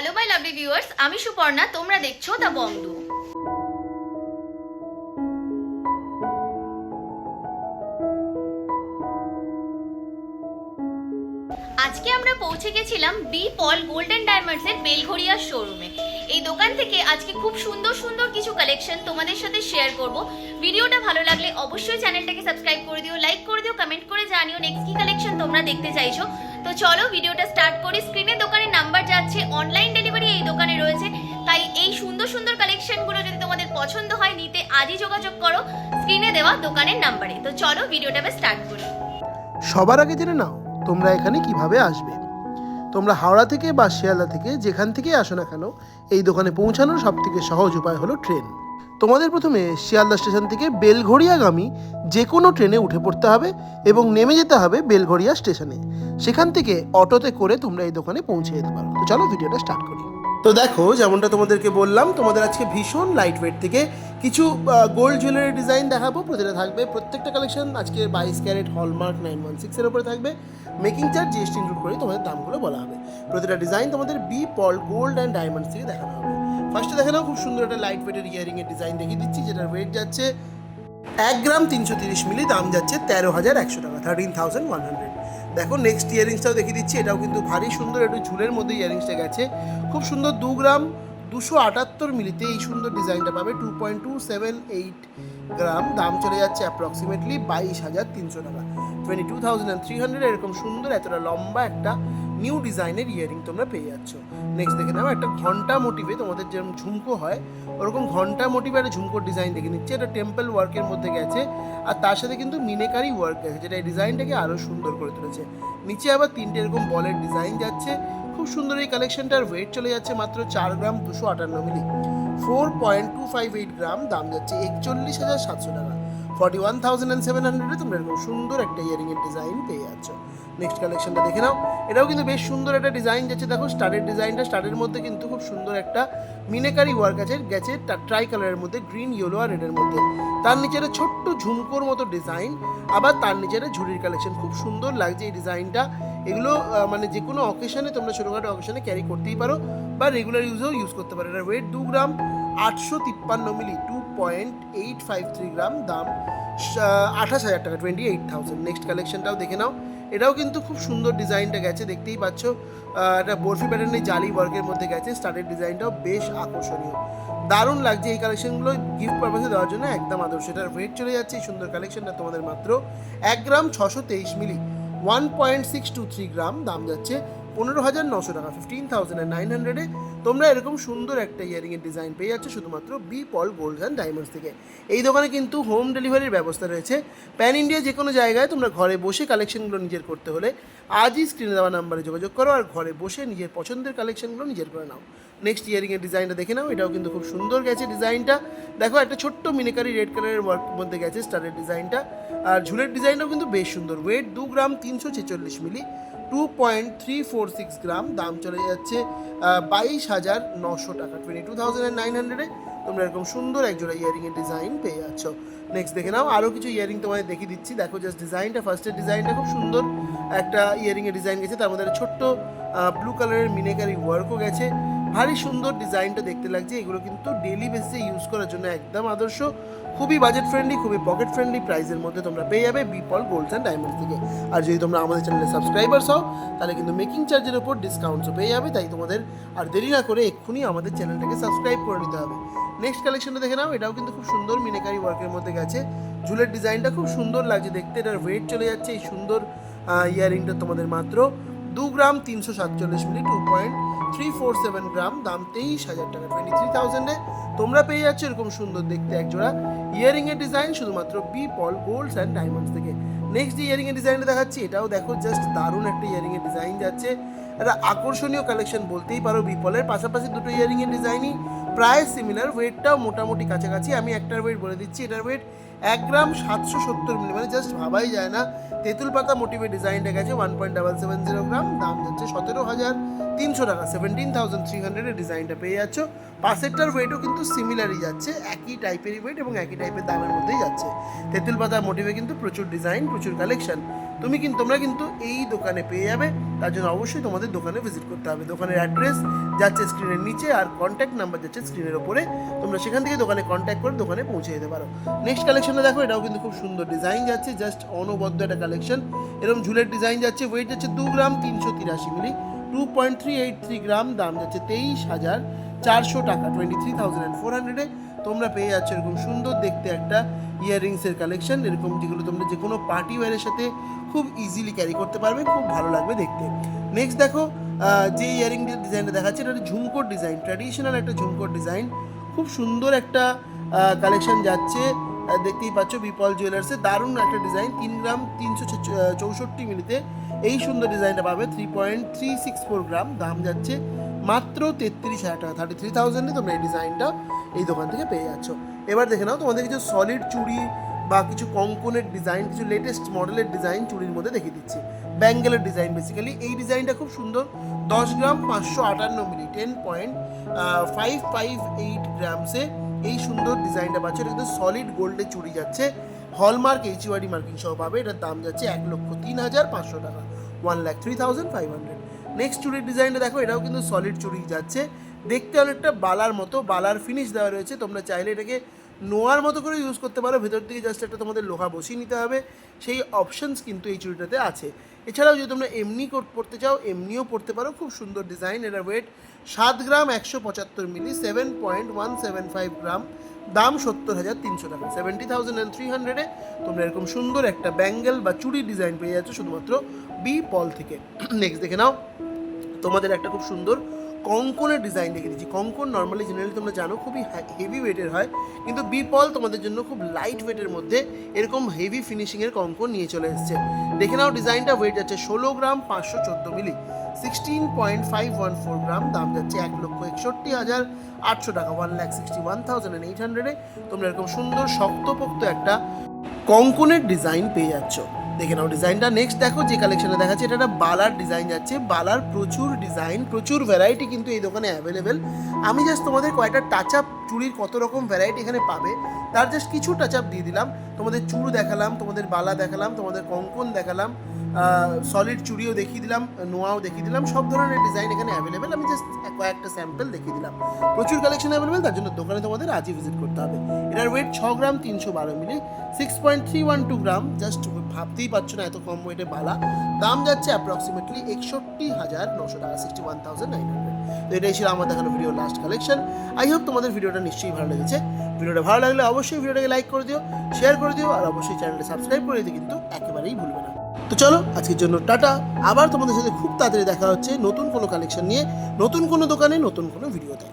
Hello my lovely viewers আমি সুপর্ণা, তোমরা দেখছ দ্য বন্ধু আজকে আমরা পৌঁছে গেছিলাম বি পল গোল্ডেন ডায়মন্ডস এর বেলঘড়িয়া শোরুমে এই দোকান থেকে আজকে খুব সুন্দর সুন্দর কিছু কালেকশন তোমাদের সাথে শেয়ার করব। ভিডিওটা ভালো লাগলে অবশ্যই চ্যানেলটাকে সাবস্ক্রাইব করে দিও লাইক করে দিও কমেন্ট করে জানিও। নেক্সট কি কালেকশন তোমরা দেখতে চাইছো? তো চলো, ভিডিওটা স্টার্ট করি। স্ক্রিনে দোকানের নাম্বার যাচ্ছে অনলাইন ডেলিভারি এই দোকানে রয়েছে। তাই এই সুন্দর সুন্দর কালেকশনগুলো যদি তোমাদের পছন্দ হয়, নিতে আজই যোগাযোগ করো স্ক্রিনে দেওয়া দোকানের নাম্বারে তো চলো ভিডিওটা আমি স্টার্ট করি। সবার আগে জেনে নাও, তোমরা এখানে কীভাবে আসবে। তোমরা হাওড়া থেকে বা শিয়ালদা থেকে যেখান থেকেই আসো না কেন, এই দোকানে পৌঁছানোর সবথেকে সহজ উপায় হলো ট্রেন তোমাদের প্রথমে শিয়ালদা স্টেশন থেকে বেলঘড়িয়াগামী যে কোনো ট্রেনে উঠে পড়তে হবে এবং নেমে যেতে হবে বেলঘড়িয়া স্টেশনে। সেখান থেকে অটোতে করে তোমরা এই দোকানে পৌঁছে যেতে পারো। তো চলো ভিডিওটা স্টার্ট করি। তো দেখো, যেমনটা তোমাদেরকে বললাম, তোমাদের আজকে ভীষণ লাইট ওয়েট থেকে কিছু গোল্ড জুয়েলারি ডিজাইন দেখাবো। প্রতিটা থাকবে, প্রত্যেকটা কালেকশন আজকে বাইশ ক্যারেট হলমার্ক নাইন ওয়ান সিক্সের উপরে থাকবে। মেকিং চার্জ জিএসটি ইনক্লুড করে তোমাদের দামগুলো বলা হবে। প্রতিটা ডিজাইন তোমাদের B Paul Gold and Diamonds থেকে দেখানো হবে। ফার্স্টে দেখে নাও খুব সুন্দর একটা লাইট ওয়েটের ইয়ারিংয়ের ডিজাইন দেখিয়ে দিচ্ছি, যেটার ওয়েট যাচ্ছে এক গ্রাম তিনশো তিরিশ মিলি, দাম যাচ্ছে তেরো হাজার একশো টাকা থার্টিন থাউজেন্ড ওয়ান হান্ড্রেড দেখো নেক্সট ইয়ারিংসটাও দেখিয়ে দিচ্ছি, এটাও কিন্তু ভারী সুন্দর একটু ঝুলের মধ্যে ইয়ারিংসটা গেছে। খুব সুন্দর দু গ্রাম দুশো আটাত্তর মিলিতে এই সুন্দর ডিজাইনটা পাবে two point two seven eight gram, দাম চলে যাচ্ছে অ্যাপ্রক্সিমেটলি বাইশ হাজার তিনশো টাকা। Twenty two thousand three hundred এরকম সুন্দর, এতটা লম্বা একটা নিউ ডিজাইনের ইয়ারিং তোমরা পেয়ে যাচ্ছ। নেক্সট দেখে নাও, একটা ঘণ্টা মোটিভে তোমাদের যেরকম ঝুমকো হয়, ওরকম ঘণ্টা মোটিভে একটা ঝুমকোর ডিজাইন দেখে নিচ্ছে। এটা টেম্পল ওয়ার্কের মধ্যে গেছে, আর তার সাথে কিন্তু মিনেকারি ওয়ার্ক গেছে যেটা এই ডিজাইনটাকে আরও সুন্দর করে তুলেছে। নিচে আবার তিনটে এরকম বলের ডিজাইন যাচ্ছে, খুব সুন্দর এই কালেকশনটার ওয়েট চলে যাচ্ছে মাত্র চার গ্রাম দুশো আটান্ন milli four point two five eight gram দাম যাচ্ছে একচল্লিশ হাজার সাতশো টাকা। Forty one thousand and seven হান্ড্রেডে তোমরা এরকম সুন্দর একটা ইয়ারিংয়ের ডিজাইন পেয়ে যাচ্ছ। নেক্সট কালেকশনটা দেখে নাও। এটাও কিন্তু বেশ সুন্দর একটা ডিজাইন যাচ্ছে। দেখো, স্টারের ডিজাইনটা, স্টারের মধ্যে কিন্তু খুব সুন্দর একটা মিনেকারি ওয়ার্ক আছে। গেছে ট্রাই কালারের মধ্যে, গ্রিন, ইয়েলো আর রেডের মধ্যে। তার নিচে একটা ছোট্ট ঝুমকোর মতো ডিজাইন, আবার তার নিচে একটা ঝুড়ির কালেকশন। খুব সুন্দর লাগছে এই ডিজাইনটা। এগুলো মানে যে কোনো অকেশনে তোমরা ছোটোখাটো অকেশনে ক্যারি করতেই পারো, বা রেগুলার ইউজেও ইউজ করতে পারো। এটা ওয়েট দু গ্রাম আটশো তিপ্পান্ন milli two point eight five three gram দাম আঠাশ হাজার টাকা টোয়েন্টি এইট থাউজেন্ড নেক্সট কালেকশনটাও দেখে নাও। এটাও কিন্তু খুব সুন্দর ডিজাইনটা গেছে, দেখতেই পাচ্ছ। একটা বরফি প্যাটার্নের জালি ওয়ার্কের মধ্যে গেছে স্টার্টের ডিজাইনটাও বেশ আকর্ষণীয়। দারুণ লাগছে এই কালেকশনগুলো গিফট পারপাসে দেওয়ার জন্য, একদম আদর্শ। এটার ওয়েট চলে যাচ্ছে, এই সুন্দর কালেকশনটা তোমাদের মাত্র এক গ্রাম ছশো তেইশ milli one point six two three gram দাম যাচ্ছে। পনেরো হাজার নশো টাকা ফিফটিন থাউজেন্ড নাইন হান্ড্রেডে তোমরা এরকম সুন্দর একটা ইয়ারিংয়ের ডিজাইন পেয়ে যাচ্ছ শুধুমাত্র B Paul Gold and Diamonds থেকে। এই দোকানে কিন্তু হোম ডেলিভারির ব্যবস্থা রয়েছে। প্যান ইন্ডিয়া যে কোনো জায়গায় তোমরা ঘরে বসে কালেকশনগুলো নিজের করতে হলে আজই স্ক্রিনে দেওয়া নাম্বারে যোগাযোগ করো আর ঘরে বসে নিজের পছন্দের কালেকশনগুলো নিজের করে নাও। নেক্সট ইয়ারিংয়ের ডিজাইনটা দেখে নাও, এটাও কিন্তু খুব সুন্দর গেছে ডিজাইনটা দেখো, একটা ছোট্ট মিনিকারি রেড কালারের ওয়ার্ক মধ্যে গেছে স্টারের ডিজাইনটা আর ঝুলের ডিজাইনটাও কিন্তু বেশ সুন্দর। ওয়েট দু গ্রাম তিনশো ছেচল্লিশ milli two point three four six gram, দাম চলে যাচ্ছে বাইশ হাজার নশো টাকা। টোয়েন্টি টু থাউজেন্ড নাইন হান্ড্রেডে তোমরা এরকম সুন্দর একজোড়া ইয়ারিংয়ের ডিজাইন পেয়ে যাচ্ছ। নেক্সট দেখে নাও আরও কিছু ইয়ারিং তোমাদের দেখিয়ে দিচ্ছি। দেখো জাস্ট ডিজাইনটা ফার্স্টের ডিজাইনটা খুব সুন্দর একটা ইয়ারিংয়ের ডিজাইন গেছে। তার মধ্যে ছোট্ট ব্লু কালারের মিনেকারি ওয়ার্কও গেছে। ভারী সুন্দর ডিজাইনটা দেখতে লাগছে। এগুলো কিন্তু ডেলি বেসিসে ইউজ করার জন্য একদম আদর্শ। খুবই বাজেট ফ্রেন্ডলি খুবই পকেট ফ্রেন্ডলি প্রাইসের মধ্যে তোমরা পেয়ে যাবে বিপল গোল্ডস অ্যান্ড ডায়মন্ডস থেকে। আর যদি তোমরা আমাদের চ্যানেলে সাবস্ক্রাইবার্স হও, তাহলে কিন্তু মেকিং চার্জের উপর ডিসকাউন্টসও পেয়ে যাবে। তাই তোমাদের আর দেরি না করে এক্ষুনি আমাদের চ্যানেলটাকে সাবস্ক্রাইব করে নিতে হবে। নেক্সট কালেকশনটা দেখে নাও, এটাও কিন্তু খুব সুন্দর মিনেকারি ওয়ার্কের মধ্যে গেছে। ঝুলের ডিজাইনটা খুব সুন্দর লাগছে দেখতে, এটার ওয়েট চলে যাচ্ছে এই সুন্দর ইয়ারিংটা তোমাদের মাত্র দু গ্রাম তিনশো সাতচল্লিশ milli two point three four seven gram, দাম তেইশ হাজার টাকা টোয়েন্টি থ্রি থাউজেন্ডে তোমরা পেয়ে যাচ্ছ এরকম সুন্দর দেখতে একজোড়া ইয়ারিংয়ের ডিজাইন শুধুমাত্র B Paul Golds and Diamonds থেকে। নেক্সট যে ইয়ারিংয়ের ডিজাইনটা দেখাচ্ছি, এটাও দেখো জাস্ট দারুণ একটা ইয়ারিংয়ের ডিজাইন যাচ্ছে। একটা আকর্ষণীয় কালেকশন বলতেই পারো বিপলের পাশাপাশি দুটো ইয়ারিংয়ের ডিজাইনই প্রায় সিমিলার ওয়েটটাও মোটামুটি কাছাকাছি। আমি একটার ওয়েট বলে দিচ্ছি, এটার ওয়েট এক গ্রাম সাতশো সত্তর মিলি মানে জাস্ট ভাবাই যায় না। তেঁতুল পাতা মোটিভের ডিজাইনটা গেছে one point double seven zero gram দাম যাচ্ছে সতেরো হাজার তিনশো টাকা। সেভেন্টিন থাউজেন্ড থ্রি হান্ড্রেডের ডিজাইনটা পেয়ে যাচ্ছ। পাশেরটার ওয়েটও কিন্তু সিমিলারই যাচ্ছে, একই টাইপেরই ওয়েট এবং একই টাইপের দামের মধ্যেই যাচ্ছে। তেঁতুল পাতা মোটিভে কিন্তু প্রচুর ডিজাইন প্রচুর কালেকশন তুমি কিন্তু তোমরা কিন্তু এই দোকানে পেয়ে যাবে, তার জন্য অবশ্যই তোমাদের দোকানে ভিজিট করতে হবে। দোকানের অ্যাড্রেস যাচ্ছে স্ক্রিনের নিচে আর কন্ট্যাক্ট নাম্বার যাচ্ছে স্ক্রিনের ওপরে। তোমরা সেখান থেকে দোকানে কন্ট্যাক্ট করে দোকানে পৌঁছে যেতে পারো। নেক্সট কালেকশনে দেখো, এটাও কিন্তু খুব সুন্দর ডিজাইন যাচ্ছে জাস্ট অনবদ্য একটা কালেকশন এরকম ঝুলের ডিজাইন যাচ্ছে ওয়েট যাচ্ছে দু গ্রাম তিনশো তিরাশি milli. Two point three eight three gram, দাম যাচ্ছে তেইশ হাজার চারশো টাকা twenty three thousand and four হান্ড্রেডে তোমরা পেয়ে যাচ্ছ এরকম সুন্দর দেখতে একটা ইয়াররিংসের কালেকশন এরকম যেগুলো তোমরা যে কোনো পার্টি ওয়ারের সাথে খুব ইজিলি ক্যারি করতে পারবে, খুব ভালো লাগবে দেখতে। নেক্সট দেখো যে ইয়ারিং ডিজাইনটা দেখাচ্ছে, এটা ঝুমকোর ডিজাইন ট্র্যাডিশনাল একটা ঝুমকোর ডিজাইন খুব সুন্দর একটা কালেকশন যাচ্ছে। দেখতেই পাচ্ছ, বিপল জুয়েলার্সে দারুণ একটা ডিজাইন তিন গ্রাম তিনশো চৌষট্টি মিলিতে এই সুন্দর ডিজাইনটা পাবে three point three six four gram, দাম যাচ্ছে মাত্র তেত্রিশ হাজার টাকা থার্টি থ্রি থাউজেন্ডে তোমরা এই ডিজাইনটা এই দোকান থেকে পেয়ে যাচ্ছ। এবার দেখে নাও, তোমাদের কিছু সলিড চুড়ি বা কিছু কঙ্কনের ডিজাইন কিছু লেটেস্ট মডেলের ডিজাইন চুড়ির মধ্যে দেখিয়ে দিচ্ছি। ব্যাঙ্গেলের ডিজাইন বেসিক্যালি এই ডিজাইনটা খুব সুন্দর, দশ গ্রাম পাঁচশো আটান্ন milli ten point five five eight গ্রামসে এই সুন্দর ডিজাইনটা পাচ্ছ। এটা কিন্তু সলিড গোল্ডে চুরি যাচ্ছে। হলমার্ক এইচওয়ারি মার্কিং সহ পাবে। এটার দাম যাচ্ছে এক লক্ষ তিন হাজার পাঁচশো টাকা। One lakh three thousand five hundred next চুরির ডিজাইনটা দেখো, এটাও কিন্তু সলিড চুরি যাচ্ছে। দেখতে অনেকটা বালার মতো, বালার ফিনিশ দেওয়া রয়েছে। তোমরা চাইলে এটাকে নোয়ার মতো করে ইউজ করতে পারো। ভেতর থেকে জাস্ট একটা তোমাদের লোহা বসিয়ে নিতে হবে। সেই অপশনস কিন্তু এই চুড়িটাতে আছে। এছাড়াও যদি তোমরা এমনি পড়তে চাও, এমনিও পড়তে পারো। খুব সুন্দর ডিজাইন এটার ওয়েট সাত গ্রাম একশো পঁচাত্তর milli seven point one seven five gram. দাম সত্তর হাজার তিনশো টাকা। সেভেন্টি থাউজেন্ড অ্যান্ড থ্রি হান্ড্রেডে তোমরা এরকম সুন্দর একটা ব্যাঙ্গেল বা চুড়ি ডিজাইন পেয়ে যাচ্ছ, শুধুমাত্র বি পল থেকে। নেক্সট দেখে নাও। তোমাদের একটা খুব সুন্দর কঙ্কনের ডিজাইন দেখে দিচ্ছি কঙ্কন নর্মালি জেনারেলি তোমরা জানো খুবই হেভি ওয়েটের হয়, কিন্তু বিপল তোমাদের জন্য খুব লাইট ওয়েটের মধ্যে এরকম হেভি ফিনিশিংয়ের কঙ্কন নিয়ে চলে এসেছে। দেখে নাও ডিজাইনটা ওয়েট যাচ্ছে ষোলো গ্রাম পাঁচশো চোদ্দ milli sixteen point five one four gram, দাম যাচ্ছে এক লক্ষ একষট্টি হাজার আটশো টাকা one lakh sixty one thousand eight হান্ড্রেডে তোমরা এরকম সুন্দর শক্তপোক্ত একটা কঙ্কনের ডিজাইন পেয়ে যাচ্ছ। দেখে নাও ডিজাইনটা। নেক্সট দেখো যে কালেকশনে দেখাচ্ছে এটা একটা বালার ডিজাইন যাচ্ছে। বালার প্রচুর ডিজাইন প্রচুর ভ্যারাইটি কিন্তু এই দোকানে অ্যাভেলেবেল আমি জাস্ট তোমাদের কয়েকটা টাচ আপ চুড়ির কত রকম ভ্যারাইটি এখানে পাবে, তার জাস্ট কিছু টাচ আপ দিয়ে দিলাম। তোমাদের চুড় দেখালাম, তোমাদের বালা দেখালাম, তোমাদের কঙ্কন দেখালাম সলিড চুড়িও দেখিয়ে দিলাম, নোয়াও দেখিয়ে দিলাম, সব ধরনের ডিজাইন এখানে অ্যাভেলেবেল আমি জাস্ট কয়েকটা স্যাম্পল দেখিয়ে দিলাম। প্রচুর কালেকশন অ্যাভেলেবেল তার জন্য দোকানে তোমাদের আজই ভিজিট করতে হবে। এটার ওয়েট ছ গ্রাম তিনশো বারো milli six point three one two gram just ভাবতেই পারছ না এত কম ওয়েটে বালা। দাম যাচ্ছে অ্যাপ্রক্সিমেটলি একষট্টি হাজার নশো টাকা sixty one thousand nine hundred তো এটাই ছিল আমার দেখানো video last collection I hope তোমাদের ভিডিওটা নিশ্চয়ই ভালো লেগেছে। ভিডিওটা ভালো লাগলে অবশ্যই ভিডিওটাকে লাইক করে দিও শেয়ার করে দিও, আর অবশ্যই চ্যানেলটা সাবস্ক্রাইব করে দিতে কিন্তু একেবারেই ভুলবে না। তো চলো, আজকের জন্য টাটা। আবার তোমাদের সাথে খুব তাড়াতাড়ি দেখা হচ্ছে নতুন কোনো কালেকশন নিয়ে, নতুন কোনো দোকানে, নতুন কোনো ভিডিওতে